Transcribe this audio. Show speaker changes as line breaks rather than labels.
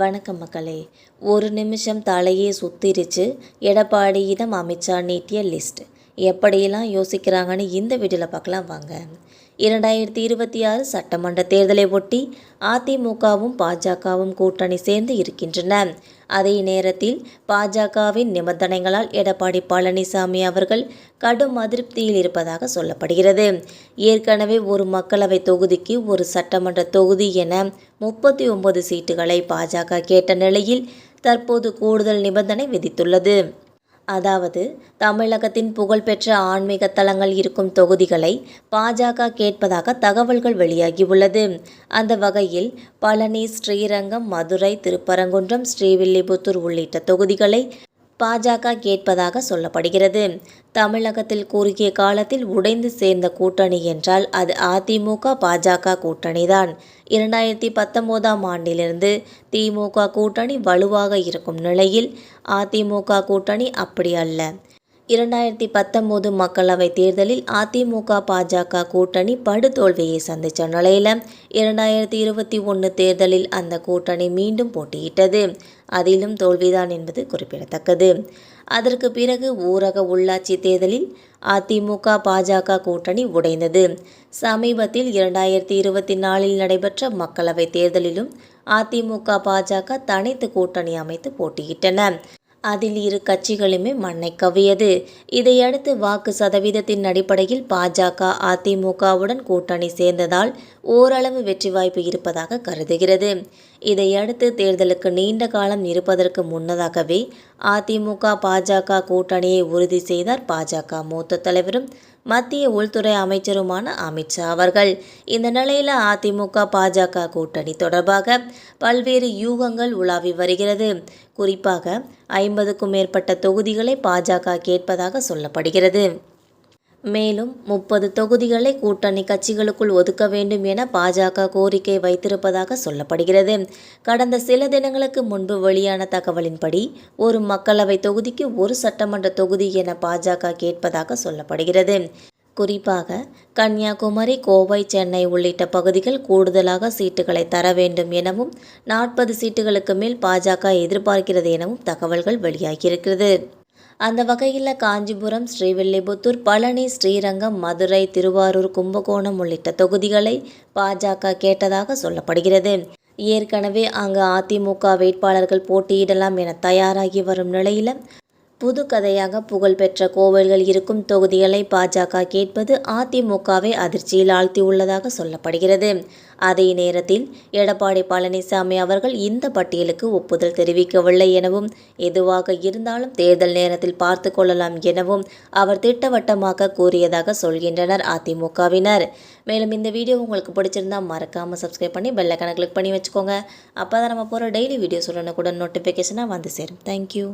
வணக்கம் மக்களே. ஒரு நிமிஷம் தலையே சுத்திருச்சு. எடப்பாடியிடம் அமித்ஷா நீட்டிய லிஸ்ட் எப்படியெல்லாம் யோசிக்கிறாங்கன்னு இந்த வீடியோவில் பார்க்கலாம் வாங்க. இரண்டாயிரத்தி இருபத்தி ஆறு சட்டமன்ற தேர்தலை ஒட்டி அதிமுகவும் பாஜகவும் கூட்டணி சேர்ந்து இருக்கின்றன. அதே நேரத்தில் பாஜகவின் நிபந்தனைகளால் எடப்பாடி பழனிசாமி அவர்கள் கடும் அதிருப்தியில் இருப்பதாக சொல்லப்படுகிறது. ஏற்கனவே ஒரு மக்களவை தொகுதிக்கு ஒரு சட்டமன்ற தொகுதி என முப்பத்தி ஒன்பது சீட்டுகளை பாஜக கேட்ட நிலையில் தற்போது கூடுதல் நிபந்தனை விதித்துள்ளது. அதாவது தமிழகத்தின் புகழ்பெற்ற ஆன்மீக தலங்கள் இருக்கும் தொகுதிகளை பாஜக கேட்பதாக தகவல்கள் வெளியாகியுள்ளது. அந்த வகையில் பழனி ஸ்ரீரங்கம் மதுரை திருப்பரங்குன்றம் ஸ்ரீவில்லிபுத்தூர் உள்ளிட்ட தொகுதிகளை பாஜக கேட்பதாக சொல்லப்படுகிறது. தமிழகத்தில் குறுகிய காலத்தில் உடைந்து சேர்ந்த கூட்டணி என்றால் அது அதிமுக பாஜக கூட்டணிதான். இரண்டாயிரத்தி பத்தொன்பதாம் ஆண்டிலிருந்து திமுக கூட்டணி வலுவாக இருக்கும் நிலையில் அதிமுக கூட்டணி அப்படி அல்ல. இரண்டாயிரத்தி பத்தொம்போது மக்களவைத் தேர்தலில் அதிமுக பாஜக கூட்டணி படுதோல்வியை சந்தித்த நிலையில் இரண்டாயிரத்தி இருபத்தி ஒன்று தேர்தலில் அந்த கூட்டணி மீண்டும் போட்டியிட்டது. அதிலும் தோல்விதான் என்பது குறிப்பிடத்தக்கது. அதற்கு பிறகு ஊரக உள்ளாட்சி தேர்தலில் அதிமுக பாஜக கூட்டணி உடைந்தது. சமீபத்தில் இரண்டாயிரத்தி இருபத்தி நாலில் நடைபெற்ற மக்களவைத் தேர்தலிலும் அதிமுக பாஜக தனித்து கூட்டணி அமைத்து போட்டியிட்டன. அதில் இரு கட்சிகளுமே மண்ணை கவியது இதையடுத்து வாக்கு சதவீதத்தின் அடிப்படையில் பாஜக அதிமுகவுடன் கூட்டணி சேர்ந்ததால் ஓரளவு வெற்றி வாய்ப்பு இருப்பதாக கருதுகிறது. இதையடுத்து தேர்தலுக்கு நீண்ட காலம் இருப்பதற்கு முன்னதாகவே அதிமுக பாஜக கூட்டணியை உறுதி செய்தார் பாஜக. மூத்த தலைவரும் மத்திய உள்துறை அமைச்சருமான அமித்ஷா அவர்கள். இந்த நிலையில் அதிமுக பாஜக கூட்டணி தொடர்பாக பல்வேறு யூகங்கள் உலாவி வருகிறது. குறிப்பாக ஐம்பதுக்கும் மேற்பட்ட தொகுதிகளை பாஜக கேட்பதாக சொல்லப்படுகிறது. மேலும் முப்பது தொகுதிகளை கூட்டணி கட்சிகளுக்குள் ஒதுக்க வேண்டும் என பாஜக கோரிக்கை வைத்திருப்பதாக சொல்லப்படுகிறது. கடந்த சில தினங்களுக்கு முன்பு வெளியான தகவலின்படி ஒரு மக்களவை தொகுதிக்கு ஒரு சட்டமன்ற தொகுதி என பாஜக கேட்பதாக சொல்லப்படுகிறது. குறிப்பாக கன்னியாகுமரி கோவை சென்னை உள்ளிட்ட பகுதிகள் கூடுதலாக சீட்டுகளை தர வேண்டும் எனவும் நாற்பது சீட்டுகளுக்கு மேல் பாஜக எதிர்பார்க்கிறது எனவும் தகவல்கள் வெளியாகியிருக்கிறது. அந்த வகையில் காஞ்சிபுரம் ஸ்ரீவில்லிபுத்தூர் பழனி ஸ்ரீரங்கம் மதுரை திருவாரூர் கும்பகோணம் உள்ளிட்ட தொகுதிகளை பாஜக கேட்டதாக சொல்லப்படுகிறது. ஏற்கனவே அங்கு அதிமுக வேட்பாளர்கள் போட்டியிடலாம் என தயாராகி வரும் நிலையில் புது கதையாக புகழ்பெற்ற கோவில்கள் இருக்கும் தொகுதிகளை பாஜக கேட்பது அதிமுகவை அதிர்ச்சியில் ஆழ்த்தியுள்ளதாக சொல்லப்படுகிறது. அதே நேரத்தில் எடப்பாடி பழனிசாமி அவர்கள் இந்த பட்டியலுக்கு ஒப்புதல் தெரிவிக்கவில்லை எனவும் எதுவாக இருந்தாலும் தேர்தல் நேரத்தில் பார்த்து கொள்ளலாம் எனவும் அவர் திட்டவட்டமாக கூறியதாக சொல்கின்றனர் அதிமுகவினர். மேலும் இந்த வீடியோ உங்களுக்கு பிடிச்சிருந்தா மறக்காமல் சப்ஸ்கிரைப் பண்ணி பெல்லைக்கனை கிளிக் பண்ணி வச்சுக்கோங்க. அப்போ தான் நம்ம போகிற டெய்லி வீடியோஸ் உடனுக்குடன் நோட்டிஃபிகேஷனாக வந்து சேரும். தேங்க்யூ